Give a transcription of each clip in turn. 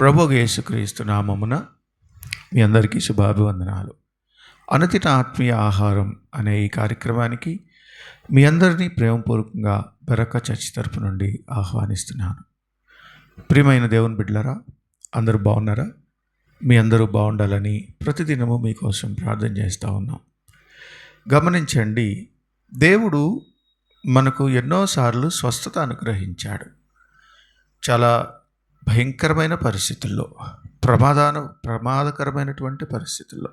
ప్రభు యేసుక్రీస్తు నామమున మీ అందరికీ శుభాభివందనాలు. అనుదిన ఆత్మీయ ఆహారం అనే ఈ కార్యక్రమానికి మీ అందరినీ ప్రేమపూర్వకంగా బెరక చర్చి తరపు నుండి ఆహ్వానిస్తున్నాను. ప్రియమైన దేవుని బిడ్డలరా అందరూ బాగున్నారా? మీ అందరూ బాగుండాలని ప్రతిదినము మీకోసం ప్రార్థన చేస్తూ ఉన్నాం. గమనించండి దేవుడు మనకు ఎన్నోసార్లు స్వస్థత అనుగ్రహించాడు. చాలా భయంకరమైన పరిస్థితుల్లో ప్రమాదాన ప్రమాదకరమైనటువంటి పరిస్థితుల్లో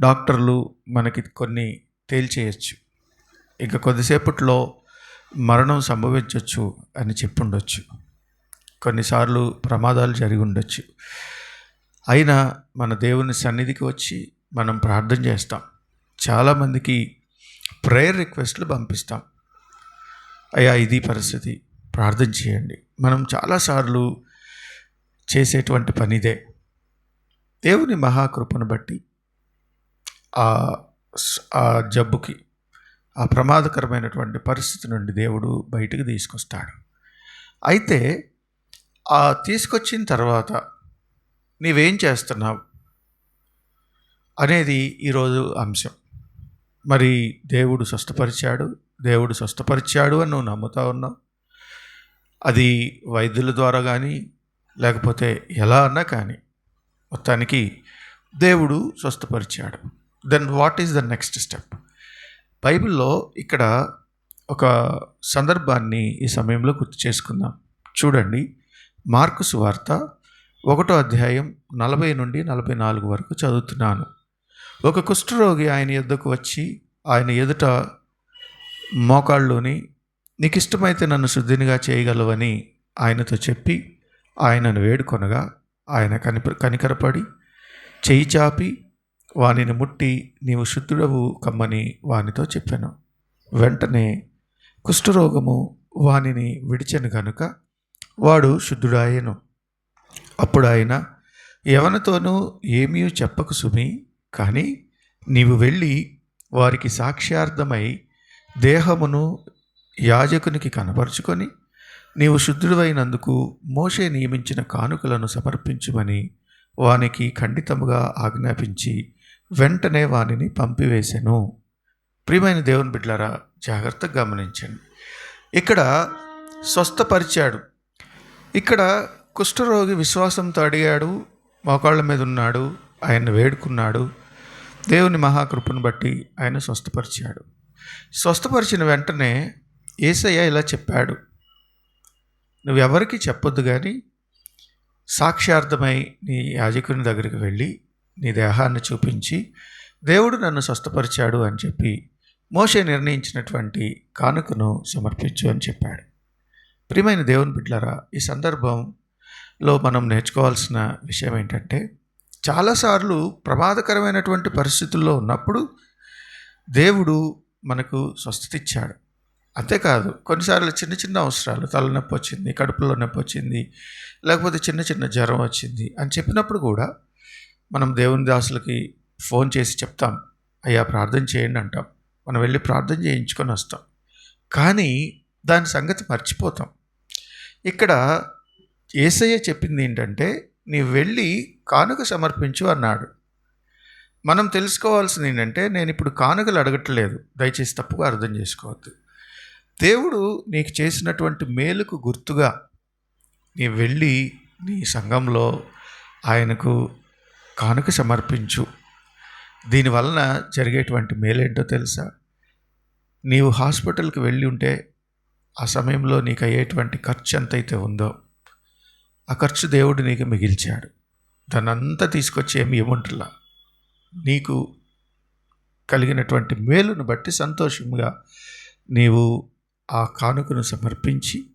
డాక్టర్లు మనకి కొన్ని తేల్చేయచ్చు. ఇక కొద్దిసేపట్లో మరణం సంభవించవచ్చు అని చెప్పుండొచ్చు. కొన్నిసార్లు ప్రమాదాలు జరిగి ఉండొచ్చు. అయినా మన దేవుని సన్నిధికి వచ్చి మనం ప్రార్థన చేస్తాం. చాలామందికి ప్రేయర్ రిక్వెస్ట్లు పంపిస్తాం. అయ్యా ఇది పరిస్థితి. ప్రార్థన చేయండి. మనం చాలాసార్లు చేసేటువంటి పనిదే. దేవుని మహాకృపను బట్టి ఆ ఆ జబ్బుకి ఆ ప్రమాదకరమైనటువంటి పరిస్థితి నుండి దేవుడు బయటికి తీసుకొస్తాడు. అయితే ఆ తీసుకొచ్చిన తర్వాత నీవేం చేస్తున్నావు? అనేది ఈరోజు అంశం. మరి దేవుడు స్వస్థపరిచాడు దేవుడు స్వస్థపరిచాడు అని నువ్వు నమ్ముతా ఉన్నావు? అది వైద్యుల ద్వారా కానీ లేకపోతే ఎలా అన్నా కానీ మొత్తానికి దేవుడు స్వస్థపరిచాడు. Then what is the next step బైబిల్లో ఇక్కడ ఒక సందర్భాన్ని ఈ సమయంలో గుర్తు చేసుకుందాం. చూడండి మార్కు సువార్త ఒకటో అధ్యాయం నలభై నుండి నలభై నాలుగు వరకు చదువుతున్నాను. ఒక కుష్ఠరోగి ఆయన ఎద్దకు వచ్చి ఆయన ఎదుట మోకాళ్ళలోని నీకు ఇష్టమైతే నన్ను శుద్ధినిగా చేయగలవని ఆయనతో చెప్పి ఆయనను వేడుకొనగా ఆయన కనిప కనికరపడి చేయి చాపి వానిని ముట్టి నీవు శుద్ధుడవు కమ్మని వానితో చెప్పాను. వెంటనే కుష్ఠరోగము వానిని విడిచెను గనుక వాడు శుద్ధుడాయను. అప్పుడు ఆయన ఎవరితోనూ ఏమీ చెప్పకు సుమి కానీ నీవు వెళ్ళి వారికి సాక్ష్యార్థమై దేహమును యాజకునికి కనపరుచుకొని నీవు శుద్ధుడైనందుకు మోషే నియమించిన కానుకలను సమర్పించుమని వానికి ఖండితముగా ఆజ్ఞాపించి వెంటనే వానిని పంపివేశాను ప్రియమైన దేవుని బిడ్డలారా జాగ్రత్తగా గమనించండి. ఇక్కడ స్వస్థపరిచాడు. ఇక్కడ కుష్ఠరోగి విశ్వాసంతో అడిగాడు మోకాళ్ళ మీద ఉన్నాడు ఆయన వేడుకున్నాడు. దేవుని మహాకృపను బట్టి ఆయన స్వస్థపరిచాడు. స్వస్థపరిచిన వెంటనే ఏసయ్య ఇలా చెప్పాడు. నువ్వెవరికి చెప్పొద్దు కానీ సాక్ష్యార్థమై నీ యాజకుని దగ్గరికి వెళ్ళి నీ దేహాన్ని చూపించి దేవుడు నన్ను స్వస్థపరిచాడు అని చెప్పి మోషే నిర్ణయించినటువంటి కానుకను సమర్పించు అని చెప్పాడు. ప్రియమైన దేవుని బిడ్డలారా ఈ సందర్భంలో మనం నేర్చుకోవాల్సిన విషయం ఏంటంటే చాలాసార్లు ప్రమాదకరమైనటువంటి పరిస్థితుల్లో ఉన్నప్పుడు దేవుడు మనకు స్వస్థత ఇచ్చాడు. అంతేకాదు కొన్నిసార్లు చిన్న చిన్న అవసరాలు తలనొప్పి వచ్చింది కడుపులో నొప్పి వచ్చింది లేకపోతే చిన్న చిన్న జ్వరం వచ్చింది అని చెప్పినప్పుడు కూడా మనం దేవుని దాసులకి ఫోన్ చేసి చెప్తాం అయ్యా ప్రార్థన చేయండి అంటాం. మనం వెళ్ళి ప్రార్థన చేయించుకొని వస్తాం. కానీ దాని సంగతి మర్చిపోతాం. ఇక్కడ ఏసయ్య చెప్పింది ఏంటంటే నీ వెళ్ళి కానుక సమర్పించు అన్నాడు. మనం తెలుసుకోవాల్సింది ఏంటంటే నేను ఇప్పుడు కానుకలు అడగట్లేదు. దయచేసి తప్పుగా అర్థం చేసుకోవద్దు. దేవుడు నీకు చేసినటువంటి మేలుకు గుర్తుగా నీ వెళ్ళి నీ సంఘంలో ఆయనకు కానుక సమర్పించు. దీనివలన జరిగేటువంటి మేలేంటో తెలుసా? నీవు హాస్పిటల్కి వెళ్ళి ఉంటే ఆ సమయంలో నీకు అయ్యేటువంటి ఖర్చు ఎంతైతే ఉందో ఆ ఖర్చు దేవుడు నీకు మిగిల్చాడు. దాన్నంతా తీసుకొచ్చి ఏమి ఇవ్వంటులా నీకు కలిగినటువంటి మేలును బట్టి సంతోషంగా నీవు ఆ కానుకను సమర్పించి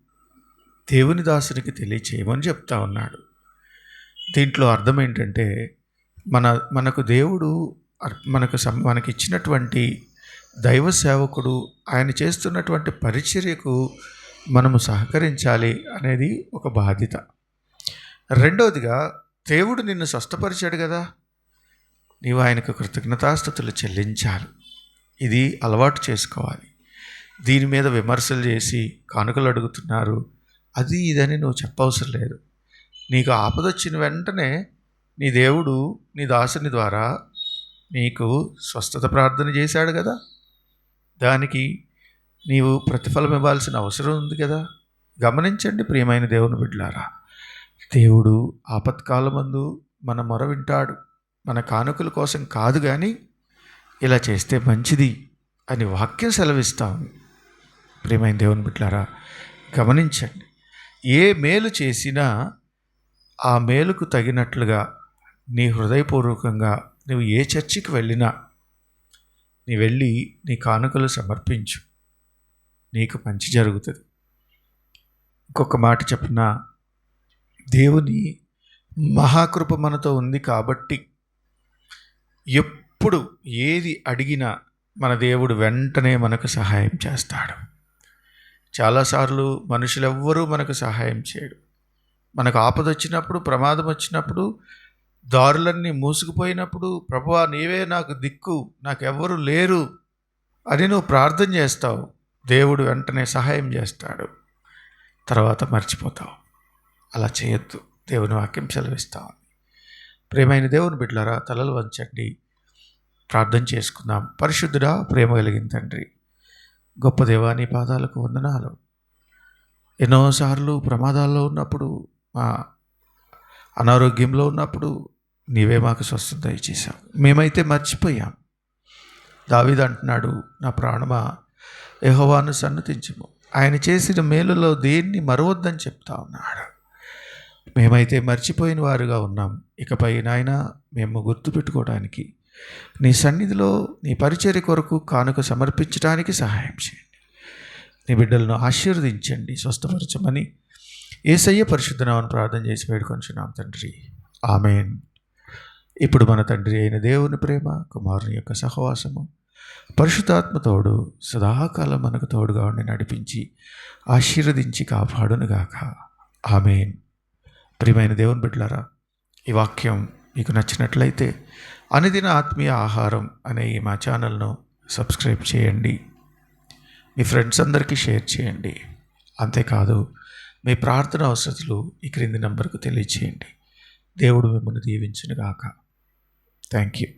దేవుని దాసునికి తెలియచేయమని చెప్తా ఉన్నాడు. దీంట్లో అర్థం ఏంటంటే మన మనకు దేవుడు అర్- మనకు మనకి ఇచ్చినటువంటి దైవ సేవకుడు ఆయన చేస్తున్నటువంటి పరిచర్యకు మనము సహకరించాలి అనేది ఒక బాధ్యత. రెండవదిగా దేవుడు నిన్ను స్వస్థపరిచాడు కదా. నీవు ఆయనకు కృతజ్ఞతాస్థుతులు చెల్లించాలి. ఇది అలవాటు చేసుకోవాలి. దీని మీద విమర్శలు చేసి కానుకలు అడుగుతున్నారు. అది ఇదని నువ్వు చెప్పవసరం లేదు. నీకు ఆపదొచ్చిన వెంటనే నీ దేవుడు నీ దాసుని ద్వారా నీకు స్వస్థత ప్రార్థన చేశాడు కదా. దానికి నీవు ప్రతిఫలం ఇవ్వాల్సిన అవసరం ఉంది కదా. గమనించండి ప్రియమైన దేవుని బిడ్డలారా. దేవుడు ఆపత్కాలమందు మన మొర వింటాడు. మన కానుకల కోసం కాదు కానీ ఇలా చేస్తే మంచిది అని వాక్యం సెలవిస్తాము. ప్రియమైన దేవుని బిట్లారా గమనించండి. ఏ మేలు చేసినా ఆ మేలుకు తగినట్లుగా నీ హృదయపూర్వకంగా నువ్వు ఏ చర్చికి వెళ్ళినా నీ వెళ్ళి నీ కానుకలు సమర్పించు. నీకు మంచి జరుగుతుంది. ఇంకొక మాట చెప్పిన? దేవుని మహాకృప మనతో ఉంది కాబట్టి ఎప్పుడు ఏది అడిగినా మన దేవుడు వెంటనే మనకు సహాయం చేస్తాడు. చాలాసార్లు మనుషులెవ్వరూ మనకు సహాయం చేయడు. మనకు ఆపద వచ్చినప్పుడు ప్రమాదం వచ్చినప్పుడు దారులన్నీ మూసుకుపోయినప్పుడు ప్రభువా నీవే నాకు దిక్కు నాకెవ్వరు లేరు అని నువ్వు ప్రార్థన చేస్తావు. దేవుడు వెంటనే సహాయం చేస్తాడు. తర్వాత మర్చిపోతావు. అలా చేయొద్దు. దేవుని వాక్యం సెలవిస్తావు ప్రేమైన దేవుని బిడ్డలారా తలలు వంచండి. ప్రార్థన చేసుకుందాం. పరిశుద్ధుడా ప్రేమ కలిగిన తండ్రి గొప్ప దేవా నీ పాదాలకు వందనాలు. ఎన్నోసార్లు ప్రమాదాల్లో ఉన్నప్పుడు మా అనారోగ్యంలో ఉన్నప్పుడు నీవే మాకు స్వస్థత ఇచ్చేసావు మేమైతే మర్చిపోయాం. దావీదు అంటున్నాడు నా ప్రాణమా? యహోవాను సన్నతించము. ఆయన చేసిన మేలులో దేన్ని మరవద్దని చెప్తా ఉన్నాడు. మేమైతే మర్చిపోయిన వారుగా ఉన్నాం. ఇకపై నాయన మేము గుర్తుపెట్టుకోవడానికి నీ సన్నిధిలో నీ పరిచర్య కొరకు కానుక సమర్పించడానికి సహాయం చేయండి. నీ బిడ్డలను ఆశీర్వదించండి స్వస్థపరచమని ఏసయ్య పరిశుద్ధనామని ప్రార్థన చేసి వేడుకొంచున్నాం తండ్రి. ఆమెన్. ఇప్పుడు మన తండ్రి అయిన దేవుని ప్రేమ కుమారుని యొక్క సహవాసము పరిశుద్ధాత్మతోడు సదాకాలం మనకు తోడుగా ఉండి నడిపించి ఆశీర్వదించి కాపాడునుగాక. ఆమెన్. ప్రియమైన దేవుని బిడ్డలారా ఈ వాక్యం మీకు నచ్చినట్లయితే అనుదిన ఆత్మీయ ఆహారం అనే ఈ మా ఛానల్ను సబ్స్క్రైబ్ చేయండి. మీ ఫ్రెండ్స్ అందరికీ షేర్ చేయండి. అంతేకాదు మీ ప్రార్థన అవసరతలు ఈ క్రింది నంబర్కు తెలియచేయండి. దేవుడు మిమ్మల్ని దీవించునుగాక. Thank you.